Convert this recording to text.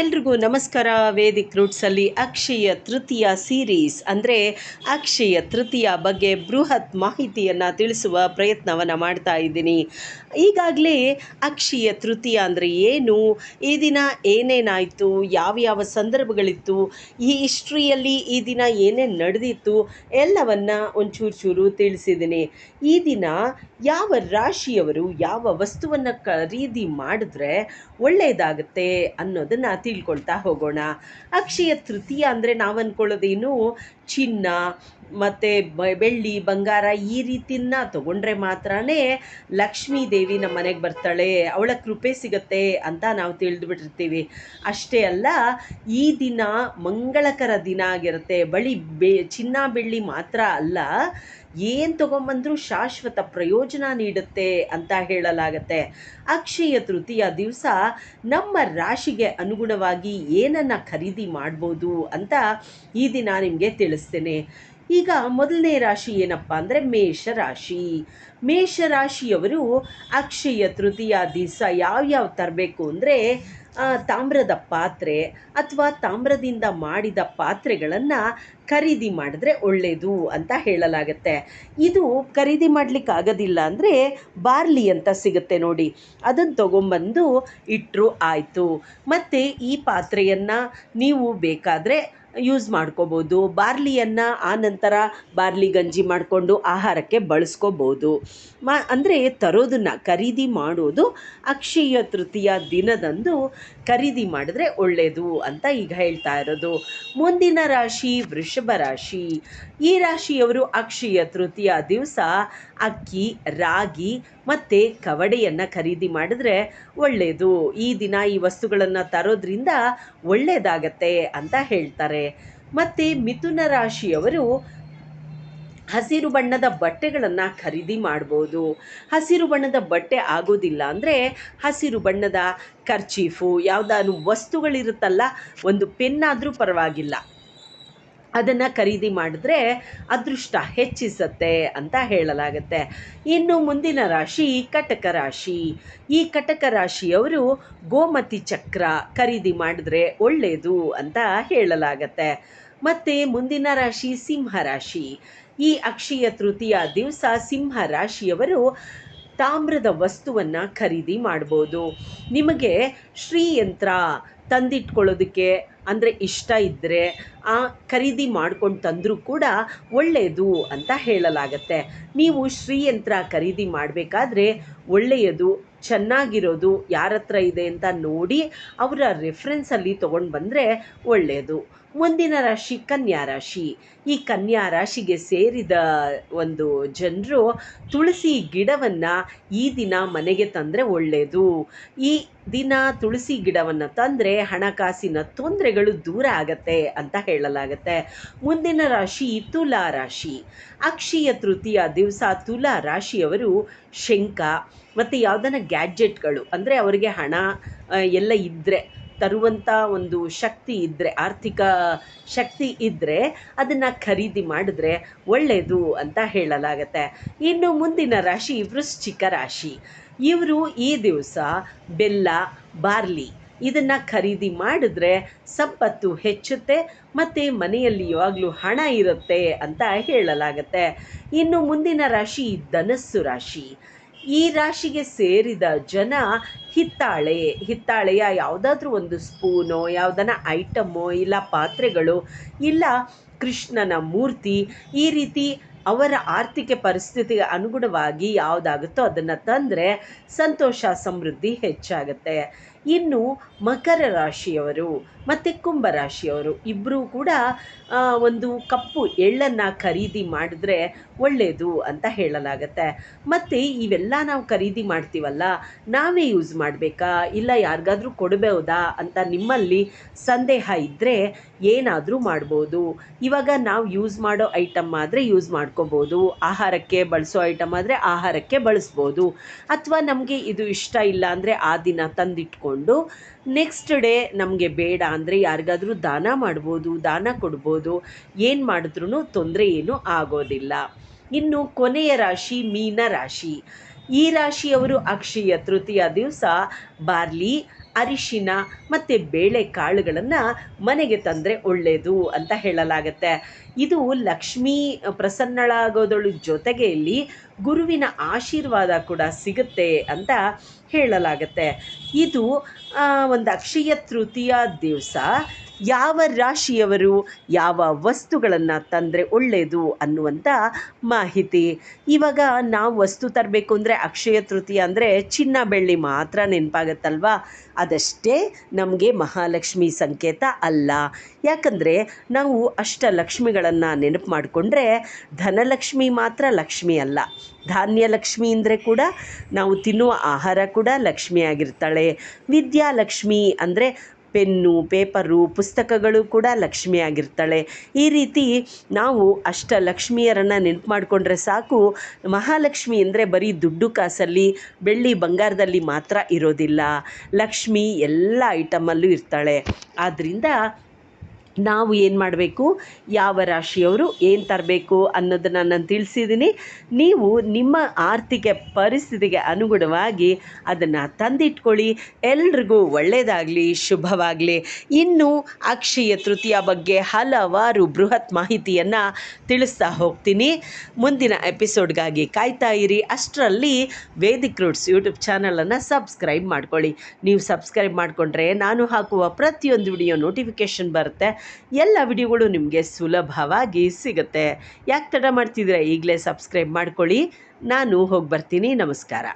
ಎಲ್ರಿಗೂ ನಮಸ್ಕಾರ. Vedic ರೂಟ್ಸಲ್ಲಿ Akshaya Tritiya series ಅಂದರೆ ಅಕ್ಷಯ ತೃತೀಯ ಬಗ್ಗೆ ಬೃಹತ್ ಮಾಹಿತಿಯನ್ನು ತಿಳಿಸುವ ಪ್ರಯತ್ನವನ್ನು ಮಾಡ್ತಾ ಇದ್ದೀನಿ. ಈಗಾಗಲೇ ಅಕ್ಷಯ ತೃತೀಯ ಅಂದರೆ ಏನು, ಈ ದಿನ ಏನೇನಾಯಿತು ಯಾವ ಯಾವ ಸಂದರ್ಭಗಳಿತ್ತು, ಈ ಹಿಸ್ಟ್ರಿಯಲ್ಲಿ ಈ ದಿನ ಏನೇನು ನಡೆದಿತ್ತು, ಎಲ್ಲವನ್ನು ಒಂಚೂರು ಚೂರು ತಿಳಿಸಿದ್ದೀನಿ. ಈ ದಿನ ಯಾವ ರಾಶಿಯವರು ಯಾವ ವಸ್ತುವನ್ನು ಖರೀದಿ ಮಾಡಿದ್ರೆ ಒಳ್ಳೆಯದಾಗುತ್ತೆ ಅನ್ನೋದನ್ನು ತಿಳ್ಕೊಳ್ತಾ ಹೋಗೋಣ. ಅಕ್ಷಯ ತೃತೀಯ ಅಂದರೆ ನಾವು ಅಂದ್ಕೊಳ್ಳೋದೇನು ಚಿನ್ನ ಮತ್ತು ಬೆಳ್ಳಿ, ಬಂಗಾರ ಈ ರೀತಿನ ತಗೊಂಡ್ರೆ ಮಾತ್ರನೇ ಲಕ್ಷ್ಮೀ ದೇವಿ ನಮ್ಮ ಮನೆಗೆ ಬರ್ತಾಳೆ, ಅವಳ ಕೃಪೆ ಸಿಗತ್ತೆ ಅಂತ ನಾವು ತಿಳಿದುಬಿಟ್ಟಿರ್ತೀವಿ. ಅಷ್ಟೇ ಅಲ್ಲ, ಈ ದಿನ ಮಂಗಳಕರ ದಿನ ಆಗಿರುತ್ತೆ. ಬಳಿ ಬೆ, ಚಿನ್ನ ಬೆಳ್ಳಿ ಮಾತ್ರ ಅಲ್ಲ, ಏನು ತೊಗೊಂಬಂದರೂ ಶಾಶ್ವತ ಪ್ರಯೋಜನ ನೀಡುತ್ತೆ ಅಂತ ಹೇಳಲಾಗತ್ತೆ. ಅಕ್ಷಯ ತೃತೀಯ ದಿವಸ ನಮ್ಮ ರಾಶಿಗೆ ಅನುಗುಣವಾಗಿ ಏನನ್ನು ಖರೀದಿ ಮಾಡ್ಬೋದು ಅಂತ ಈ ದಿನ ನಿಮಗೆ ತಿಳಿಸ್ತೇನೆ. ಈಗ ಮೊದಲನೇ ರಾಶಿ ಏನಪ್ಪ ಅಂದರೆ ಮೇಷ ರಾಶಿ. ಮೇಷ ರಾಶಿಯವರು ಅಕ್ಷಯ ತೃತೀಯ ದಿವಸ ಯಾವ್ಯಾವ ತರಬೇಕು ಅಂದರೆ ತಾಮ್ರದ ಪಾತ್ರೆ ಅಥವಾ ತಾಮ್ರದಿಂದ ಮಾಡಿದ ಪಾತ್ರೆಗಳನ್ನು ಖರೀದಿ ಮಾಡಿದ್ರೆ ಒಳ್ಳೆಯದು ಅಂತ ಹೇಳಲಾಗತ್ತೆ. ಇದು ಖರೀದಿ ಮಾಡಲಿಕ್ಕೆ ಆಗೋದಿಲ್ಲ ಅಂದರೆ ಬಾರ್ಲಿ ಅಂತ ಸಿಗುತ್ತೆ ನೋಡಿ. ಅದನ್ನು ತೊಗೊಂಬಂದು ಇಟ್ಟರು ಆಯಿತು. ಮತ್ತು ಈ ಪಾತ್ರೆಯನ್ನು ನೀವು ಬೇಕಾದರೆ ಯೂಸ್ ಮಾಡ್ಕೋಬೋದು. ಬಾರ್ಲಿಯನ್ನು ಆ ನಂತರ ಬಾರ್ಲಿ ಗಂಜಿ ಮಾಡಿಕೊಂಡು ಆಹಾರಕ್ಕೆ ಬಳಸ್ಕೋಬೋದು. ಮಾ, ಅಂದರೆ ತರೋದನ್ನು ಖರೀದಿ ಮಾಡೋದು ಅಕ್ಷಯ ತೃತೀಯ ದಿನದಂದು ಖರೀದಿ ಮಾಡಿದ್ರೆ ಒಳ್ಳೆಯದು ಅಂತ ಈಗ ಹೇಳ್ತಾ ಇರೋದು. ಮುಂದಿನ ರಾಶಿ ವೃಷಭ ರಾಶಿ. ಈ ರಾಶಿಯವರು ಅಕ್ಷಯ ತೃತೀಯ ದಿವಸ ಅಕ್ಕಿ, ರಾಗಿ ಮತ್ತು ಕವಡೆಯನ್ನು ಖರೀದಿ ಮಾಡಿದ್ರೆ ಒಳ್ಳೆಯದು ಈ ದಿನ ಈ ವಸ್ತುಗಳನ್ನು ತರೋದ್ರಿಂದ ಒಳ್ಳೆಯದಾಗತ್ತೆ ಅಂತ ಹೇಳ್ತಾರೆ. ಮತ್ತು ಮಿಥುನ ರಾಶಿಯವರು ಹಸಿರು ಬಣ್ಣದ ಬಟ್ಟೆಗಳನ್ನು ಖರೀದಿ ಮಾಡ್ಬೋದು. ಹಸಿರು ಬಣ್ಣದ ಬಟ್ಟೆ ಆಗೋದಿಲ್ಲ ಅಂದರೆ ಹಸಿರು ಬಣ್ಣದ ಕರ್ಚೀಫು ಯಾವುದಾದ್ರು ವಸ್ತುಗಳಿರುತ್ತಲ್ಲ, ಒಂದು ಪೆನ್ನಾದರೂ ಪರವಾಗಿಲ್ಲ. ಅದನ್ನು ಖರೀದಿ ಮಾಡಿದ್ರೆ ಅದೃಷ್ಟ ಹೆಚ್ಚಿಸತ್ತೆ ಅಂತ ಹೇಳಲಾಗತ್ತೆ. ಇನ್ನು ಮುಂದಿನ ರಾಶಿ ಕಟಕ ರಾಶಿ. ಈ ಕಟಕ ರಾಶಿಯವರು ಗೋಮತಿ ಚಕ್ರ ಖರೀದಿ ಮಾಡಿದ್ರೆ ಒಳ್ಳೆಯದು ಅಂತ ಹೇಳಲಾಗತ್ತೆ. ಮತ್ತು ಮುಂದಿನ ರಾಶಿ ಸಿಂಹ ರಾಶಿ. ಈ ಅಕ್ಷಯ ತೃತೀಯ ದಿವಸ ಸಿಂಹ ರಾಶಿಯವರು ತಾಮ್ರದ ವಸ್ತುವನ್ನು ಖರೀದಿ ಮಾಡ್ಬೋದು. ನಿಮಗೆ ಶ್ರೀಯಂತ್ರ ತಂದಿಟ್ಕೊಳ್ಳೋದಕ್ಕೆ ಅಂದರೆ ಇಷ್ಟ ಇದ್ದರೆ ಆ ಖರೀದಿ ಮಾಡ್ಕೊಂಡು ತಂದರೂ ಕೂಡ ಒಳ್ಳೆಯದು ಅಂತ ಹೇಳಲಾಗತ್ತೆ. ನೀವು ಶ್ರೀಯಂತ್ರ ಖರೀದಿ ಮಾಡಬೇಕಾದ್ರೆ ಒಳ್ಳೆಯದು, ಚೆನ್ನಾಗಿರೋದು ಯಾರ ಹತ್ರ ಇದೆ ಅಂತ ನೋಡಿ ಅವರ ರೆಫ್ರೆನ್ಸಲ್ಲಿ ತೊಗೊಂಡು ಬಂದರೆ ಒಳ್ಳೆಯದು ಮುಂದಿನ ರಾಶಿ, ಕನ್ಯಾ ರಾಶಿ. ಈ ಕನ್ಯಾ ರಾಶಿಗೆ ಸೇರಿದ ಒಂದು ಜನರು ತುಳಸಿ ಗಿಡವನ್ನು ಈ ದಿನ ಮನೆಗೆ ತಂದರೆ ಒಳ್ಳೆಯದು ಈ ದಿನ ತುಳಸಿ ಗಿಡವನ್ನು ತಂದರೆ ಹಣಕಾಸಿನ ತೊಂದರೆಗಳು ದೂರ ಆಗತ್ತೆ ಅಂತ ಹೇಳಲಾಗತ್ತೆ. ಮುಂದಿನ ರಾಶಿ ತುಲಾ ರಾಶಿ. ಅಕ್ಷಯ ತೃತೀಯ ದಿವಸ ತುಲಾ ರಾಶಿಯವರು ಶಂಖ ಮತ್ತು ಯಾವುದನ್ನ ಗ್ಯಾಡ್ಜೆಟ್ಗಳು ಅಂದರೆ ಅವರಿಗೆ ಹಣ ಎಲ್ಲ ಇದ್ದರೆ ತರುವಂಥ ಒಂದು ಶಕ್ತಿ ಇದ್ದರೆ ಆರ್ಥಿಕ ಶಕ್ತಿ ಇದ್ದರೆ ಅದನ್ನು ಖರೀದಿ ಮಾಡಿದ್ರೆ ಒಳ್ಳೆಯದು ಅಂತ ಹೇಳಲಾಗತ್ತೆ. ಇನ್ನು ಮುಂದಿನ ರಾಶಿ ವೃಶ್ಚಿಕ ರಾಶಿ. ಇವರು ಈ ದಿವಸ ಬೆಲ್ಲ, ಬಾರ್ಲಿ ಇದನ್ನು ಖರೀದಿ ಮಾಡಿದ್ರೆ ಸಂಪತ್ತು ಹೆಚ್ಚುತ್ತೆ, ಮತ್ತು ಮನೆಯಲ್ಲಿ ಯಾವಾಗಲೂ ಹಣ ಇರುತ್ತೆ ಅಂತ ಹೇಳಲಾಗತ್ತೆ. ಇನ್ನು ಮುಂದಿನ ರಾಶಿ ಧನಸ್ಸು ರಾಶಿ. ಈ ರಾಶಿಗೆ ಸೇರಿದ ಜನ ಹಿತ್ತಾಳೆ, ಹಿತ್ತಾಳೆಯ ಯಾವುದಾದ್ರೂ ಒಂದು ಸ್ಪೂನೋ ಯಾವುದನ್ನ ಐಟಮ್ಮೋ ಇಲ್ಲ ಪಾತ್ರೆಗಳು ಇಲ್ಲ ಕೃಷ್ಣನ ಮೂರ್ತಿ, ಈ ರೀತಿ ಅವರ ಆರ್ಥಿಕ ಪರಿಸ್ಥಿತಿಗೆ ಅನುಗುಣವಾಗಿ ಯಾವುದಾಗುತ್ತೋ ಅದನ್ನು ತಂದರೆ ಸಂತೋಷ, ಸಮೃದ್ಧಿ ಹೆಚ್ಚಾಗುತ್ತೆ. ಇನ್ನು ಮಕರ ರಾಶಿಯವರು ಮತ್ತು ಕುಂಭ ರಾಶಿಯವರು ಇಬ್ಬರೂ ಕೂಡ ಒಂದು ಕಪ್ಪು ಎಳ್ಳನ್ನು ಖರೀದಿ ಮಾಡಿದ್ರೆ ಒಳ್ಳೆಯದು ಅಂತ ಹೇಳಲಾಗತ್ತೆ. ಮತ್ತು ಇವೆಲ್ಲ ನಾವು ಖರೀದಿ ಮಾಡ್ತೀವಲ್ಲ, ನಾವೇ ಯೂಸ್ ಮಾಡಬೇಕಾ? ಇಲ್ಲ ಯಾರಿಗಾದರೂ ಕೊಡಬಹುದಾ ಅಂತ ನಿಮ್ಮಲ್ಲಿ ಸಂದೇಹ ಇದ್ದರೆ ಏನಾದರೂ ಮಾಡ್ಬೋದು. ಇವಾಗ ನಾವು ಯೂಸ್ ಮಾಡೋ ಐಟಮ್ ಆದರೆ ಯೂಸ್ ಮಾಡ್ಕೋಬೋದು. ಆಹಾರಕ್ಕೆ ಬಳಸೋ ಐಟಮ್ ಆದರೆ ಆಹಾರಕ್ಕೆ ಬಳಸ್ಬೋದು. ಅಥವಾ ನಮಗೆ ಇದು ಇಷ್ಟ ಇಲ್ಲ ಅಂದರೆ ಆ ದಿನ ತಂದಿಟ್ಕೊಂಡು ನೆಕ್ಸ್ಟ್ ಡೇ ನಮಗೆ ಬೇಡ ಅಂದರೆ ಯಾರಿಗಾದರೂ ದಾನ ಮಾಡ್ಬೋದು, ದಾನ ಕೊಡ್ಬೋದು. ಏನು ಮಾಡಿದ್ರೂ ತೊಂದರೆ ಏನೂ ಆಗೋದಿಲ್ಲ. ಇನ್ನು ಕೊನೆಯ ರಾಶಿ ಮೀನ ರಾಶಿ. ಈ ರಾಶಿಯವರು ಅಕ್ಷಯ ತೃತೀಯ ದಿವಸ, ಬಾರ್ಲಿ ಅರಿಶಿನ ಮತ್ತು ಬೇಳೆಕಾಳುಗಳನ್ನು ಮನೆಗೆ ತಂದರೆ ಒಳ್ಳೆಯದು ಅಂತ ಹೇಳಲಾಗತ್ತೆ. ಇದು ಲಕ್ಷ್ಮೀ ಪ್ರಸನ್ನಳಾಗೋದಳ ಜೊತೆಗೆ ಇಲ್ಲಿ ಗುರುವಿನ ಆಶೀರ್ವಾದ ಕೂಡ ಸಿಗುತ್ತೆ ಅಂತ ಹೇಳಲಾಗತ್ತೆ. ಇದು ಒಂದು ಅಕ್ಷಯ ತೃತೀಯ ದಿವಸ ಯಾವ ರಾಶಿಯವರು ಯಾವ ವಸ್ತುಗಳನ್ನು ತಂದರೆ ಒಳ್ಳೆಯದು ಅನ್ನುವಂಥ ಮಾಹಿತಿ. ಇವಾಗ ನಾವು ವಸ್ತು ತರಬೇಕು ಅಂದರೆ ಅಕ್ಷಯ ತೃತೀಯ ಅಂದರೆ ಚಿನ್ನ ಬೆಳ್ಳಿ ಮಾತ್ರ ನೆನಪಾಗತ್ತಲ್ವಾ? ಅದಷ್ಟೇ ನಮಗೆ ಮಹಾಲಕ್ಷ್ಮಿ ಸಂಕೇತ ಅಲ್ಲ. ಯಾಕಂದರೆ ನಾವು ಅಷ್ಟ ಲಕ್ಷ್ಮಿಗಳನ್ನು ನೆನಪು ಮಾಡಿಕೊಂಡ್ರೆ ಧನಲಕ್ಷ್ಮಿ ಮಾತ್ರ ಲಕ್ಷ್ಮಿ ಅಲ್ಲ. ಧಾನ್ಯಲಕ್ಷ್ಮಿ ಅಂದರೆ ಕೂಡ ನಾವು ತಿನ್ನುವ ಆಹಾರ ಕೂಡ ಲಕ್ಷ್ಮಿಯಾಗಿರ್ತಾಳೆ ವಿದ್ಯಾಲಕ್ಷ್ಮಿ ಅಂದರೆ ಪೆನ್ನು, ಪೇಪರು, ಪುಸ್ತಕಗಳು ಕೂಡ ಲಕ್ಷ್ಮಿಯಾಗಿರ್ತಾಳೆ ಈ ರೀತಿ ನಾವು ಅಷ್ಟ ಲಕ್ಷ್ಮಿಯರನ್ನು ನೆನಪು ಮಾಡಿಕೊಂಡ್ರೆ ಸಾಕು. ಮಹಾಲಕ್ಷ್ಮಿ ಅಂದರೆ ಬರೀ ದುಡ್ಡು ಕಾಸಲ್ಲಿ, ಬೆಳ್ಳಿ ಬಂಗಾರದಲ್ಲಿ ಮಾತ್ರ ಇರೋದಿಲ್ಲ. ಲಕ್ಷ್ಮಿ ಎಲ್ಲ ಐಟಮಲ್ಲೂ ಇರ್ತಾಳೆ. ಆದ್ದರಿಂದ ನಾವು ಏನು ಮಾಡಬೇಕು? ಯಾವ ರಾಶಿಯವರು ಏನು ತರಬೇಕು ಅನ್ನೋದನ್ನು ನಾನು ತಿಳಿಸಿದ್ದೀನಿ ನೀವು ನಿಮ್ಮ ಆರ್ಥಿಕ ಪರಿಸ್ಥಿತಿಗೆ ಅನುಗುಣವಾಗಿ ಅದನ್ನು ತಂದಿಟ್ಕೊಳ್ಳಿ. ಎಲ್ರಿಗೂ ಒಳ್ಳೆಯದಾಗಲಿ ಶುಭವಾಗಲಿ. ಇನ್ನು ಅಕ್ಷಯ ತೃತೀಯ ಬಗ್ಗೆ ಹಲವಾರು ಬೃಹತ್ ಮಾಹಿತಿಯನ್ನು ತಿಳಿಸ್ತಾ ಹೋಗ್ತೀನಿ. ಮುಂದಿನ ಎಪಿಸೋಡ್ಗಾಗಿ ಕಾಯ್ತಾ ಇರಿ. ಅಷ್ಟರಲ್ಲಿ ವೇದಿಕ್ ರೂಟ್ಸ್ ಯೂಟ್ಯೂಬ್ ಚಾನಲನ್ನು ಸಬ್ಸ್ಕ್ರೈಬ್ ಮಾಡ್ಕೊಳ್ಳಿ. ನೀವು ಸಬ್ಸ್ಕ್ರೈಬ್ ಮಾಡಿಕೊಂಡ್ರೆ ನಾನು ಹಾಕುವ ಪ್ರತಿಯೊಂದು ವಿಡಿಯೋ ನೋಟಿಫಿಕೇಷನ್ ಬರುತ್ತೆ. ಎಲ್ಲ ವಿಡಿಯೋಗಳು ನಿಮಗೆ ಸುಲಭವಾಗಿ ಸಿಗುತ್ತೆ. ಯಾಕೆ ತಡ ಮಾಡ್ತಿದ್ದೀರಾ? ಈಗಲೇ ಸಬ್ಸ್ಕ್ರೈಬ್ ಮಾಡ್ಕೊಳ್ಳಿ. ನಾನು ಹೋಗಿ ಬರ್ತೀನಿ. ನಮಸ್ಕಾರ.